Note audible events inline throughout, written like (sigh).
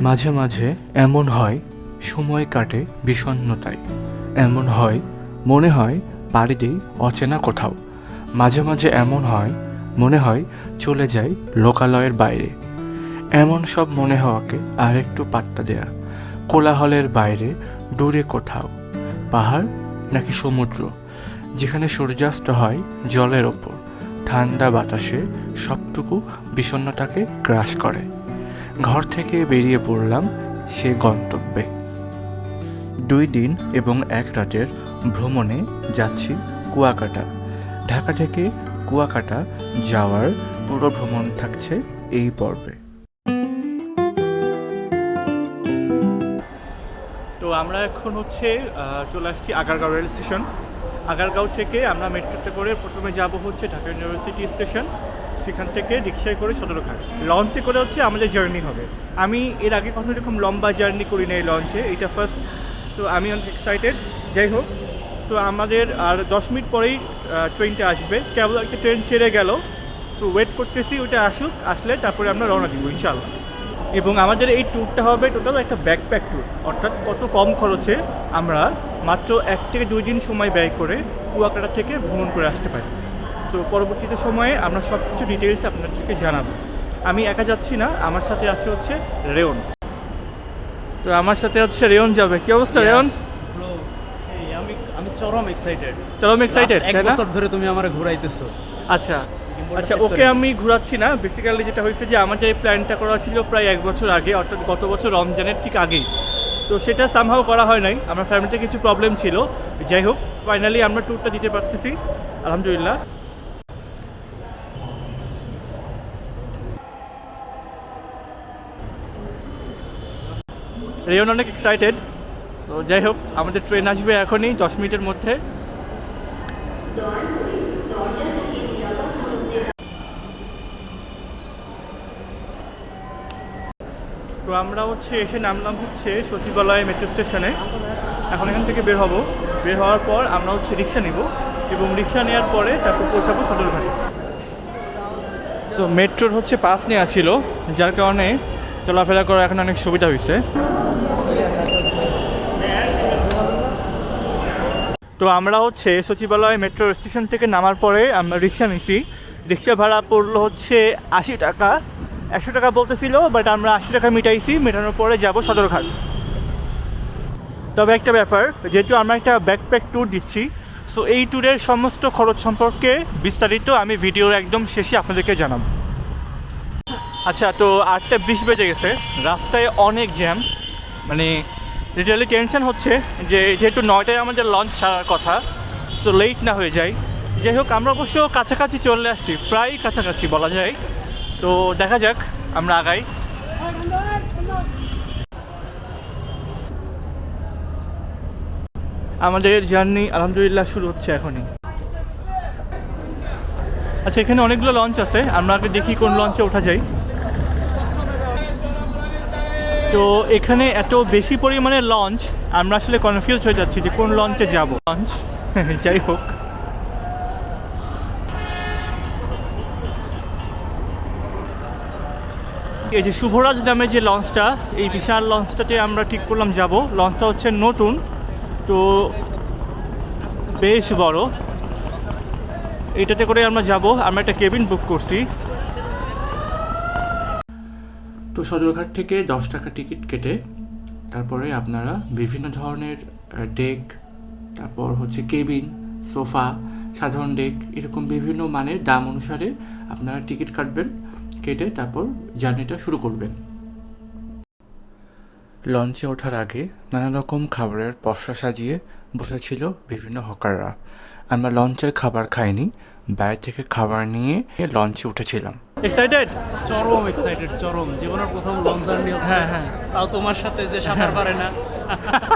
মাঝে মাঝে এমন হয়, সময় কাটে বিষণ্নতায়। এমন হয়, মনে হয় পাড়ি দিই অচেনা কোথাও। মাঝে মাঝে এমন হয়, মনে হয় চলে যাই লোকালয়ের বাইরে। এমন সব মনে হওয়াকে আর একটু পাত্তা দেয়া। কোলাহলের বাইরে, দূরে কোথাও। পাহাড় নাকি সমুদ্র? যেখানে সূর্যাস্ত হয় জলের ওপর। ঠান্ডা বাতাসে সবটুকু বিষণ্ণতাকে গ্রাস করে। ঘর থেকে বেরিয়ে পড়লাম সে গন্তব্যে। দুই দিন এবং এক রাতের ভ্রমণে যাচ্ছি কুয়াকাটা। ঢাকা থেকে কুয়াকাটা যাওয়ার পুরো ভ্রমণ থাকছে এই পর্বে। তো আমরা এখন হচ্ছে চলে আসছি আগারগাঁও রেল স্টেশন। আগারগাঁও থেকে আমরা মেট্রোতে করে প্রথমে যাব হচ্ছে ঢাকা ইউনিভার্সিটি স্টেশন। সেখান থেকে রিক্সায় করে সদরঘাট লঞ্চে করে হচ্ছে আমাদের জার্নি হবে। আমি এর আগে কখনো এরকম লম্বা জার্নি করি না এই লঞ্চে এইটা ফার্স্ট সো আমি অনেক এক্সাইটেড যাই হোক সো আমাদের আর দশ মিনিট পরেই ট্রেনটা আসবে। কেবল একটা ট্রেন ছেড়ে গেল। তো ওয়েট করতেছি ওইটা আসুক, আসলে তারপরে আমরা রওনা দিব ইনশাল্লাহ এবং আমাদের এই ট্যুরটা হবে টোটাল একটা ব্যাকপ্যাক ট্যুর অর্থাৎ কত কম খরচে আমরা মাত্র এক থেকে দুই দিন সময় ব্যয় করে কুয়াকাটা থেকে ভ্রমণ করে আসতে পারি। তো পরবর্তীতে সময়ে আমরা সব কিছু ডিটেলস আপনাদেরকে জানাব। আমি একা যাচ্ছি না আমার সাথে আছে হচ্ছে রেয়ন। তো আমার সাথে হচ্ছে রেয়ন যাবে। কি অবস্থা রেয়ন? আমি আমি চরম এক্সাইটেড চলো আমি এক্সাইটেড এক বছর ধরে তুমি আমারে ঘুরাইতেছো। আচ্ছা আচ্ছা ওকে আমি ঘোরাচ্ছি না। বেসিক্যালি যেটা হয়েছে যে আমাদের এই প্ল্যানটা করা ছিল প্রায় এক বছর আগে অর্থাৎ গত বছর রমজানের ঠিক আগেই। তো সেটা সামহাও করা হয় নাই। আমার ফ্যামিলিতে কিছু প্রবলেম ছিল। যাই হোক ফাইনালি আমরা ট্যুরটা দিতে পারতেছি। আলহামদুলিল্লাহ। রেয়ন অনেক এক্সাইটেড তো যাই হোক আমাদের ট্রেন আসবে এখনই, দশ মিনিটের মধ্যে। তো আমরা হচ্ছে এসে নামলাম হচ্ছে সচিবালয় মেট্রো স্টেশনে এখন এখান থেকে বের হব। বের হওয়ার পর আমরা হচ্ছে রিক্সা নিব এবং রিক্সা নেওয়ার পরে তারপর পৌঁছাবো সদরঘাটে। সো মেট্রোর হচ্ছে পাস নেওয়া ছিল, যার কারণে চলাফেরা করা এখন অনেক সুবিধা হয়েছে তো আমরা হচ্ছে সচিবালয় মেট্রো স্টেশন থেকে নামার পরে আমরা রিক্সা নিছি। রিক্সা ভাড়া পড়ল হচ্ছে আশি টাকা। একশো টাকা বলতেছিল বাট আমরা আশি টাকা মিটাইছি, মেটানোর পরে যাব সদরঘাট। তবে একটা ব্যাপার, যেহেতু আমরা একটা ব্যাকপ্যাক ট্যুর দিচ্ছি সো এই ট্যুরের সমস্ত খরচ সম্পর্কে বিস্তারিত আমি ভিডিওর একদম শেষে আপনাদেরকে জানাব। আচ্ছা তো আটটা বিশ বেজে গেছে। রাস্তায় অনেক জ্যাম মানে লিটারালি টেনশন হচ্ছে যে, যেহেতু নয়টায় আমাদের লঞ্চ ছাড়ার কথা তো লেট না হয়ে যায়। যাই হোক, আমরা অবশ্য কাছাকাছি চলে আসছি, প্রায় কাছাকাছি বলা যায়। তো দেখা যাক, আমরা আগাই। আমাদের জার্নি আলহামদুলিল্লাহ শুরু হচ্ছে এখনই। আচ্ছা এখানে অনেকগুলো লঞ্চ আছে, আমরা আগে দেখি কোন লঞ্চে ওঠা যায়। তো এখানে এত বেশি পরিমাণে লঞ্চ আমরা আসলে কনফিউজ হয়ে যাচ্ছি যে কোন লঞ্চে যাব। লঞ্চ (laughs) যাই হোক। এই যে শুভরাজ নামে যে লঞ্চটা এই বিশাল লঞ্চটাতে আমরা ঠিক করলাম যাব। লঞ্চটা হচ্ছে নতুন। তো বেশ বড়। এটাতে করে আমরা যাব। আমরা একটা কেবিন বুক করছি। তো সদরঘাট থেকে দশ টাকা টিকিট কেটে তারপরে আপনারা বিভিন্ন ধরনের ডেক তারপর হচ্ছে কেবিন সোফা সাধারণ ডেক এরকম বিভিন্ন মানের দাম অনুসারে আপনারা টিকিট কাটবেন, কেটে তারপর জার্নিটা শুরু করবেন। লঞ্চে ওঠার আগে নানা রকম খাবারের পসরা সাজিয়ে বসেছিল বিভিন্ন হকাররা। আমরা লঞ্চের খাবার খাইনি, বাইরে থেকে খাবার নিয়ে লঞ্চে উঠেছিলাম। এক্সাইটেড চরম এক্সাইটেড চরম। জীবনের প্রথম লং জার্নি হচ্ছে হ্যাঁ, হ্যাঁ। তাও তোমার সাথে যে সাঁতার পারে না।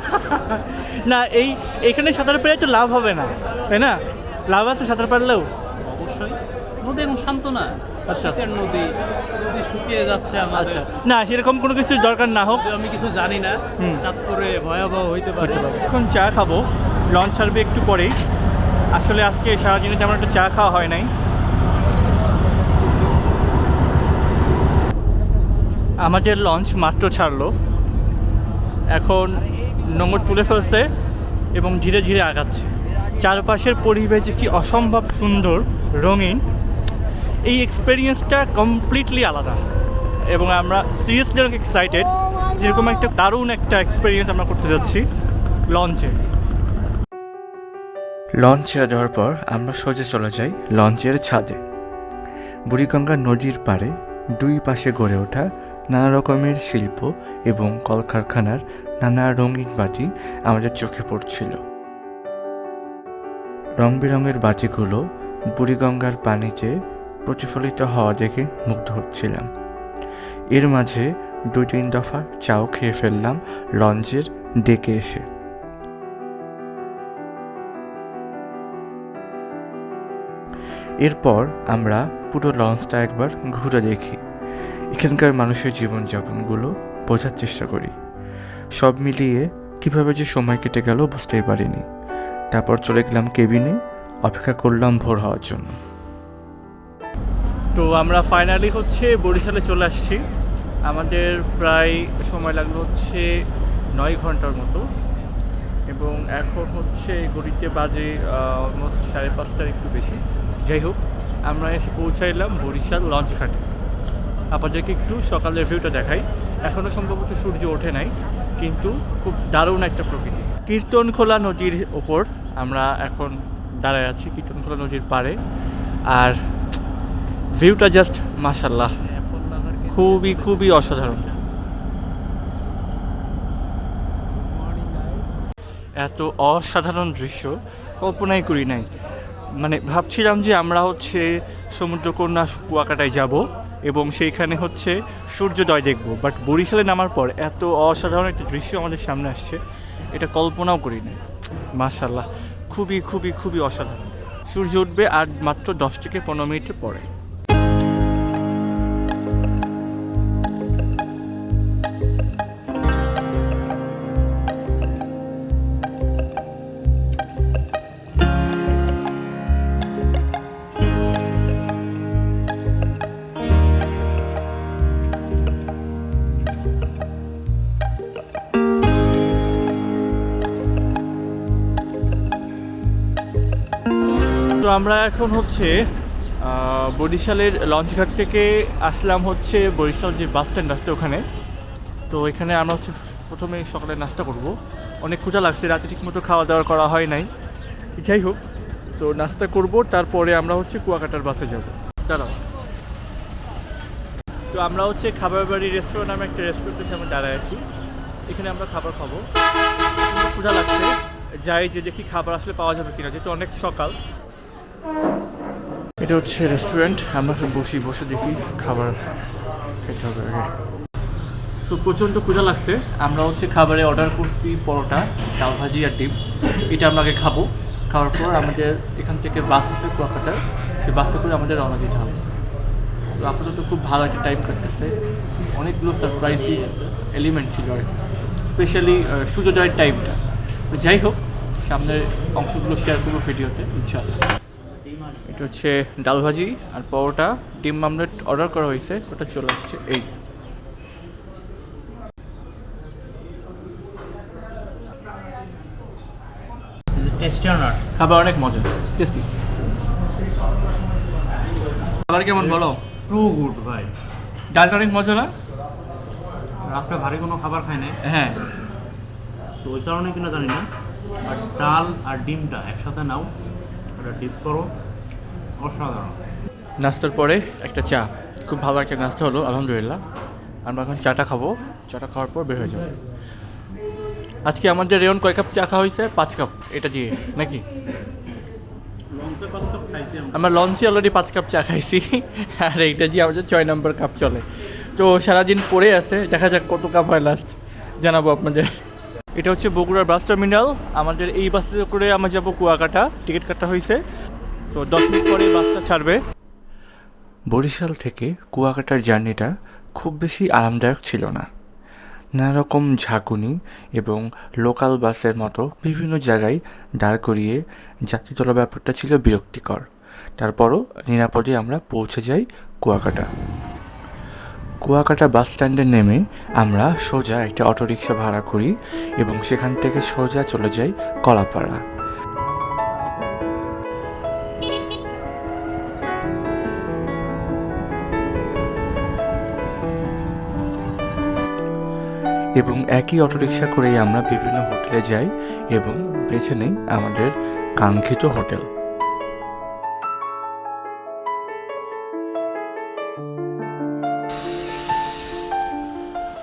(laughs) না এই এখানে সাঁতার পেরে তো লাভ হবে না তাই না? লাভ আছে সাঁতার পারলেও? অবশ্যই। নদী এখন শান্ত না। আচ্ছা। নদী নদী শুকিয়ে যাচ্ছে আমাদের। আচ্ছা। না সেরকম কোনো কিছু দরকার না হোক। আমি কিছু জানি না। চাঁদপুরে ভয়াবহ হইতে পারে। এখন চা খাব। লঞ্চ ছাড়বে একটু পরেই। আসলে আজকে সারাদিনে তেমন একটা চা খাওয়া হয় নাই। আমাদের লঞ্চ মাত্র ছাড়লো। এখন নোংর তুলে ফেলছে এবং ধীরে ধীরে আগাচ্ছে। চারপাশের পরিবেশ কি অসম্ভব সুন্দর, রঙিন, এই এক্সপিরিয়েন্সটা কমপ্লিটলি আলাদা। এবং আমরা সিরিয়াসলি অনেক এক্সাইটেড যেরকম একটা দারুণ একটা এক্সপিরিয়েন্স আমরা করতে যাচ্ছি লঞ্চে লঞ্চ ছেড়ে দেওয়ার পর আমরা সোজা চলে যাই লঞ্চের ছাদে। বুড়িগঙ্গা নদীর পাড়ে দুই পাশে গড়ে ওঠা নানা রকমের শিল্প এবং কলকারখানার নানা রঙিন বাতি আমাদের চোখে পড়ছিল। রং বেরঙের বাতিগুলো বুড়িগঙ্গার পানিতে প্রতিফলিত হওয়া দেখে মুগ্ধ হচ্ছিলাম। এর মাঝে দুই তিন দফা চাও খেয়ে ফেললাম লঞ্চের ডেকে এসে। এরপর আমরা পুরো লঞ্চটা একবার ঘুরে দেখি। এখানকার মানুষের জীবনযাপনগুলো বোঝার চেষ্টা করি। সব মিলিয়ে কীভাবে যে সময় কেটে গেল বুঝতেই পারিনি। তারপর চলে গেলাম কেবিনে, অপেক্ষা করলাম ভোর হওয়ার জন্য। তো আমরা ফাইনালি হচ্ছে বরিশালে চলে আসছি। আমাদের প্রায় সময় লাগল হচ্ছে নয় ঘণ্টার মতো। এবং এখন হচ্ছে গড়িতে বাজে অলমোস্ট সাড়ে পাঁচটার একটু বেশি। যাই হোক, আমরা এসে পৌঁছাইলাম বরিশাল লঞ্চ ঘাটে আপনাদেরকে একটু সকালের ভিউটা দেখাই। এখনও সম্ভবত সূর্য ওঠে নাই, কিন্তু খুব দারুণ একটা প্রকৃতি। কীর্তনখোলা নদীর ওপর আমরা এখন দাঁড়ায় আছি, কীর্তনখোলা নদীর পাড়ে। আর ভিউটা জাস্ট মাশাল্লাহ খুবই খুবই অসাধারণ। এত অসাধারণ দৃশ্য, কল্পনাই করি নাই। মানে ভাবছিলাম যে আমরা হচ্ছে সমুদ্রকন্যা কুয়াকাটায় যাব। এবং সেইখানে হচ্ছে সূর্যোদয় দেখব। বাট বরিশালে নামার পর এত অসাধারণ একটা দৃশ্য আমাদের সামনে আসছে, এটা কল্পনাও করি না মাশাল্লাহ খুবই খুবই খুবই অসাধারণ। সূর্য উঠবে আর মাত্র দশ থেকে পনেরো মিনিটের পরে। আমরা এখন হচ্ছে বরিশালের লঞ্চঘাট থেকে আসলাম হচ্ছে বরিশাল যে বাস স্ট্যান্ড আছে ওখানে। তো এখানে আমরা হচ্ছে প্রথমে সকালে নাস্তা করব। অনেক ক্ষুধা লাগছে, রাতে ঠিকমতো খাওয়া দাওয়া করা হয় নাই। যাই হোক, তো নাস্তা করব, তারপরে আমরা হচ্ছে কুয়াকাটার বাসে যাব। দাঁড়াও। তো আমরা হচ্ছে খাবার বাড়ি রেস্টুরেন্ট নামে একটা রেস্টুরেন্টের সামনে দাঁড়ায় আছি। এখানে আমরা খাবার খাব। খুব ক্ষুধা লাগছে। যাই যে দেখি খাবার আসলে পাওয়া যাবে কিনা, যেহেতু অনেক সকাল। এটা হচ্ছে রেস্টুরেন্ট আমরা বসি, বসে দেখি খাবার খেতে হবে আগে সো প্রচণ্ড ক্ষুধা লাগছে। আমরা হচ্ছে খাবারে অর্ডার করছি পরোটা চাল ভাজি আর ডিম। এটা আমরা আগে খাব। খাওয়ার পর আমাদের এখান থেকে বাস আছে কুয়াকাটার। সেই বাসে করে আমাদের রওনা দিতে হবে। তো আপাতত খুব ভালো একটা টাইম কাটতেছে। অনেকগুলো সারপ্রাইজি এলিমেন্ট ছিল আর কি। স্পেশালি সূর্যোদয়ের টাইমটা যাই হোক, সামনের অংশগুলো শেয়ার করব ভিডিওতে ইনশাআল্লাহ। এটা হচ্ছে ডাল ভাজি আর পরোটা। ডিম মামলেট অর্ডার করা হয়েছে ওটা চলে আসছে এই। খাবার অনেক মজা টেস্টি খাবার কেমন বলো? টু গুড ভাই। ডালটা অনেক মজা না? রাত্রে ভারী কোনো খাবার খাই নাই। হ্যাঁ। তো ওই কারণে কিনা জানি না বাট ডাল আর ডিমটা একসাথে নাও ওটা ডিপ করো। অসাধারণ। নাস্তার পরে একটা চা। খুব ভালো একটা নাস্তা হলো আলহামদুলিল্লাহ। আমরা এখন চাটা খাব। চাটা খাওয়ার পর বের হয়ে যাব। আজকে আমাদের রেয়ন কয় কাপ চা খাওয়া হয়েছে? পাঁচ কাপ। এটা দিয়ে নাকি। আমরা। লঞ্চে অলরেডি পাঁচ কাপ চা খাইছি। আর এইটা দিয়ে আমাদের ছয় নম্বর কাপ চলে। তো সারাদিন পরে আছে। দেখা যাক কত কাপ হয় লাস্ট জানাব আপনাদের। এটা হচ্ছে বগুড়ার বাস টার্মিনাল আমাদের এই বাসে করে আমরা যাব কুয়াকাটা। টিকিট কাটা হয়েছে। তো দশ মিনিট পরে বাসটা ছাড়বে। বরিশাল থেকে কুয়াকাটার জার্নিটা খুব বেশি আরামদায়ক ছিল না। নানা রকম ঝাঁকুনি এবং লোকাল বাসের মতো বিভিন্ন জায়গায় দাঁড় করিয়ে যাত্রী তোলা ব্যাপারটা ছিল বিরক্তিকর। তারপরও নিরাপদে আমরা পৌঁছে যাই কুয়াকাটা। কুয়াকাটা বাস স্ট্যান্ডে নেমে আমরা সোজা একটা অটোরিকশা ভাড়া করি এবং সেখান থেকে সোজা চলে যাই কলাপাড়া। এবং একই অটোরিকশা করেই আমরা বিভিন্ন হোটেলে যাই এবং বেছে নেই আমাদের কাঙ্ক্ষিত হোটেল।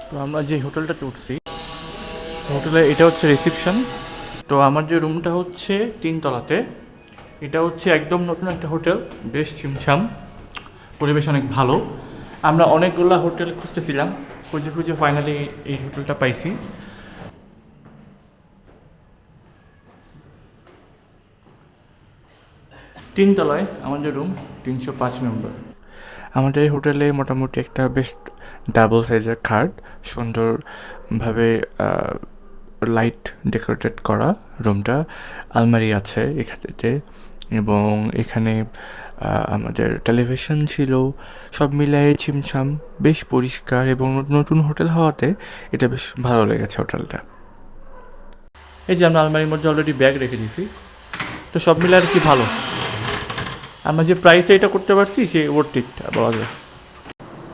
তো আমরা যে হোটেলটাতে উঠছি, হোটেলে এটা হচ্ছে রিসিপশন। তো আমার যে রুমটা হচ্ছে তিনতলাতে, এটা হচ্ছে একদম নতুন একটা হোটেল, বেশ ছিমছাম পরিবেশ অনেক ভালো। আমরা অনেকগুলো হোটেল খুঁজতেছিলাম খুঁজে খুঁজে ফাইনালি এই হোটেলটা পাইছি। তিনতলায় আমাদের রুম তিনশো পাঁচ নম্বর আমাদের এই হোটেলে মোটামুটি একটা বেশ ডাবল সাইজের খাট, সুন্দরভাবে লাইট ডেকোরেটেড করা রুমটা আলমারি আছে এখানেতে এবং এখানে আমাদের টেলিভিশন ছিল, সব মিলাই ছিমছাম, বেশ পরিষ্কার এবং নতুন হোটেল হওয়াতে এটা বেশ ভালো লেগেছে হোটেলটা এই যে আমরা আলমারির মধ্যে অলরেডি ব্যাগ রেখে দিয়েছি, তো সব মিলে আর কি ভালো? আমরা যে প্রাইসে এটা করতে পারছি, সে ওর্থ বলা যায়।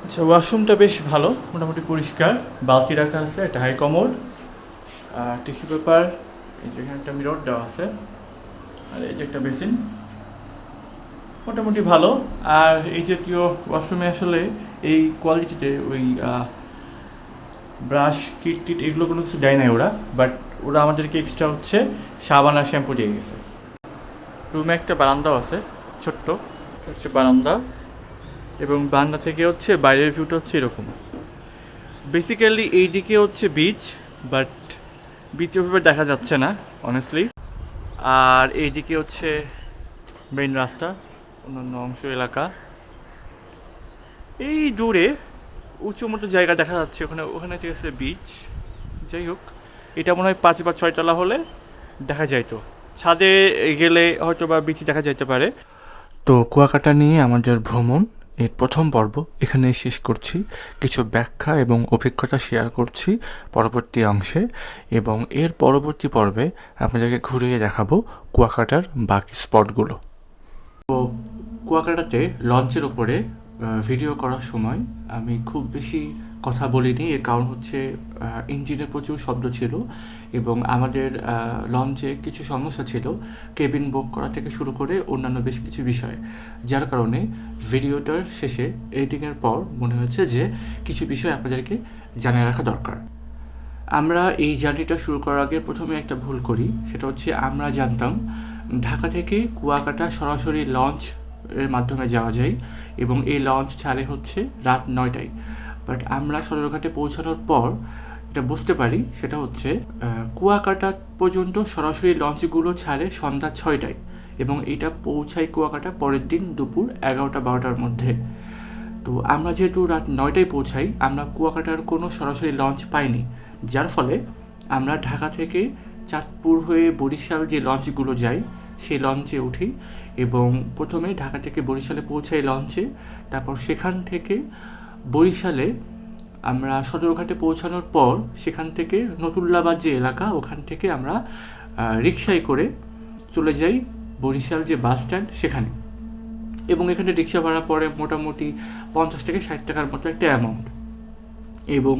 আচ্ছা ওয়াশরুমটা বেশ ভালো, মোটামুটি পরিষ্কার, বালতি রাখা আছে, একটা হাই কমোড টিস্যু পেপার এই যে এখানে একটা মিরর দেওয়া আছে, আর এই যে একটা বেসিন মোটামুটি ভালো। আর এই জাতীয় ওয়াশরুমে আসলে এই কোয়ালিটিতে ওই ব্রাশ কিট টিট এগুলো কোনো কিছু দেয় নাই ওরা। বাট ওরা আমাদেরকে এক্সট্রা হচ্ছে সাবান আর শ্যাম্পু দিয়ে গেছে। রুমে একটা বারান্দাও আছে, ছোট্ট। হচ্ছে বারান্দা। এবং বারান্দা থেকে হচ্ছে বাইরের ভিউটা হচ্ছে এরকম। বেসিক্যালি এই দিকে হচ্ছে বিচ বাট বিচ ওভাবে দেখা যাচ্ছে না অনেস্টলি আর এইদিকে হচ্ছে মেইন রাস্তা। অন্যান্য অংশ এলাকা। এই দূরে উঁচু মতো জায়গা দেখা যাচ্ছে, ওখানে ওখানে ঠিক আছে বিচ যাই হোক, এটা মনে হয় পাঁচ বা ছয়তলা হলে দেখা যায় তো। ছাদে গেলে হয়তো বা বিচি দেখা যাইতে পারে। তো কুয়াকাটা নিয়ে আমাদের ভ্রমণ, এর প্রথম পর্ব এখানে শেষ করছি। কিছু ব্যাখ্যা এবং অভিজ্ঞতা শেয়ার করছি পরবর্তী অংশে। এবং এর পরবর্তী পর্বে আপনাদেরকে ঘুরিয়ে দেখাবো কুয়াকাটার বাকি স্পটগুলো তো কুয়াকাটাতে লঞ্চের ওপরে ভিডিও করার সময় আমি খুব বেশি কথা বলিনি। এর কারণ হচ্ছে ইঞ্জিনের প্রচুর শব্দ ছিল এবং আমাদের লঞ্চে কিছু সমস্যা ছিল। কেবিন বুক করা থেকে শুরু করে অন্যান্য বেশ কিছু বিষয়। যার কারণে ভিডিওটার শেষে এডিটিংয়ের পর মনে হয়েছে যে কিছু বিষয় আপনাদেরকে জানিয়ে রাখা দরকার। আমরা এই জার্নিটা শুরু করার আগে প্রথমে একটা ভুল করি। সেটা হচ্ছে আমরা জানতাম, ঢাকা থেকে কুয়াকাটা সরাসরি লঞ্চ এর মাধ্যমে যাওয়া যায় এবং এই লঞ্চ ছাড়ে হচ্ছে রাত নয়টায়। বাট আমরা সদরঘাটে পৌঁছানোর পর এটা বুঝতে পারি, সেটা হচ্ছে কুয়াকাটা পর্যন্ত সরাসরি লঞ্চগুলো ছাড়ে সন্ধ্যা ছয়টায় এবং এটা পৌঁছায় কুয়াকাটা পরের দিন দুপুর এগারোটা বারোটার মধ্যে। তো আমরা যেহেতু রাত নয়টায় পৌঁছাই, আমরা কুয়াকাটার কোনো সরাসরি লঞ্চ পাইনি, যার ফলে আমরা ঢাকা থেকে চাঁদপুর হয়ে বরিশাল যে লঞ্চগুলো যায়, সেই লঞ্চে উঠি এবং প্রথমে ঢাকা থেকে বরিশালে পৌঁছাই লঞ্চে। তারপর সেখান থেকে বরিশালে আমরা সদরঘাটে পৌঁছানোর পর সেখান থেকে নতুল্লাবাদ যে এলাকা, ওখান থেকে আমরা রিক্সায় করে চলে যাই বরিশাল যে বাস স্ট্যান্ড সেখানে। এবং এখানে রিক্সা ভাড়া পড়ে মোটামুটি পঞ্চাশ থেকে ষাট টাকার মতো একটা অ্যামাউন্ট এবং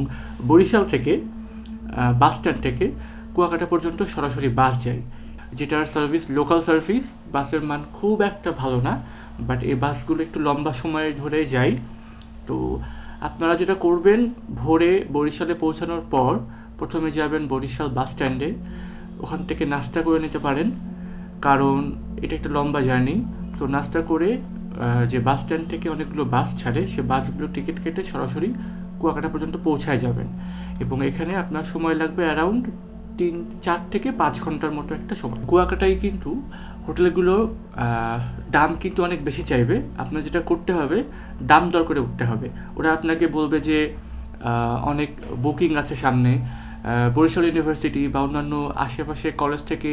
বরিশাল থেকে বাস স্ট্যান্ড থেকে কুয়াকাটা পর্যন্ত সরাসরি বাস যায়, যেটার সার্ভিস লোকাল সার্ভিস বাসের মান খুব একটা ভালো না বাট এই বাসগুলো একটু লম্বা সময় ধরে যায়। তো আপনারা যেটা করবেন, ভোরে বরিশালে পৌঁছানোর পর প্রথমে যাবেন বরিশাল বাস স্ট্যান্ডে ওখান থেকে নাস্তা করে নিতে পারেন, কারণ এটা একটা লম্বা জার্নি। তো নাস্তা করে যে বাস স্ট্যান্ড থেকে অনেকগুলো বাস ছাড়ে, সে বাসগুলো টিকিট কেটে সরাসরি কুয়াকাটা পর্যন্ত পৌঁছায় যাবেন। এবং এখানে আপনার সময় লাগবে অ্যারাউন্ড তিন, চার থেকে পাঁচ ঘণ্টার মতো একটা সময়। কুয়াকাটায় কিন্তু হোটেলগুলো দাম কিন্তু অনেক বেশি চাইবে। আপনার যেটা করতে হবে, দাম দর করে উঠতে হবে। ওরা আপনাকে বলবে যে অনেক বুকিং আছে সামনে। বরিশাল ইউনিভার্সিটি বা অন্যান্য আশেপাশে কলেজ থেকে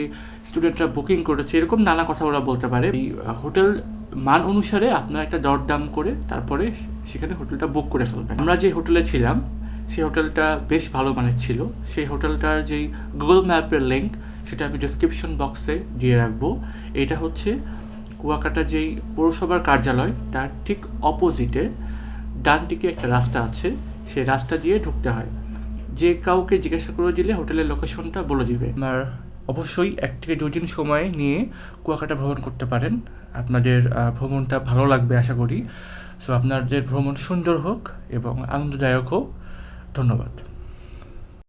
স্টুডেন্টরা বুকিং করেছে, এরকম নানা কথা ওরা বলতে পারে। এই হোটেল মান অনুসারে আপনার একটা দরদাম করে তারপরে সেখানে হোটেলটা বুক করে ফেলবেন। আমরা যে হোটেলে ছিলাম সেই হোটেলটা বেশ ভালো মানের ছিল। সেই হোটেলটার যেই গুগল ম্যাপের লিঙ্ক সেটা আমি ডিসক্রিপশন বক্সে দিয়ে রাখব। এটা হচ্ছে কুয়াকাটা যেই পৌরসভার কার্যালয়, তার ঠিক অপোজিটে ডান দিকে একটা রাস্তা আছে, সেই রাস্তা দিয়ে ঢুকতে হয়। যে কাউকে জিজ্ঞাসা করে দিলে হোটেলের লোকেশনটা বলে দিবে। আপনার অবশ্যই এক থেকে দুই দিন সময় নিয়ে কুয়াকাটা ভ্রমণ করতে পারেন। আপনাদের ভ্রমণটা ভালো লাগবে আশা করি। সো আপনাদের ভ্রমণ সুন্দর হোক এবং আনন্দদায়ক হোক। ধন্যবাদ।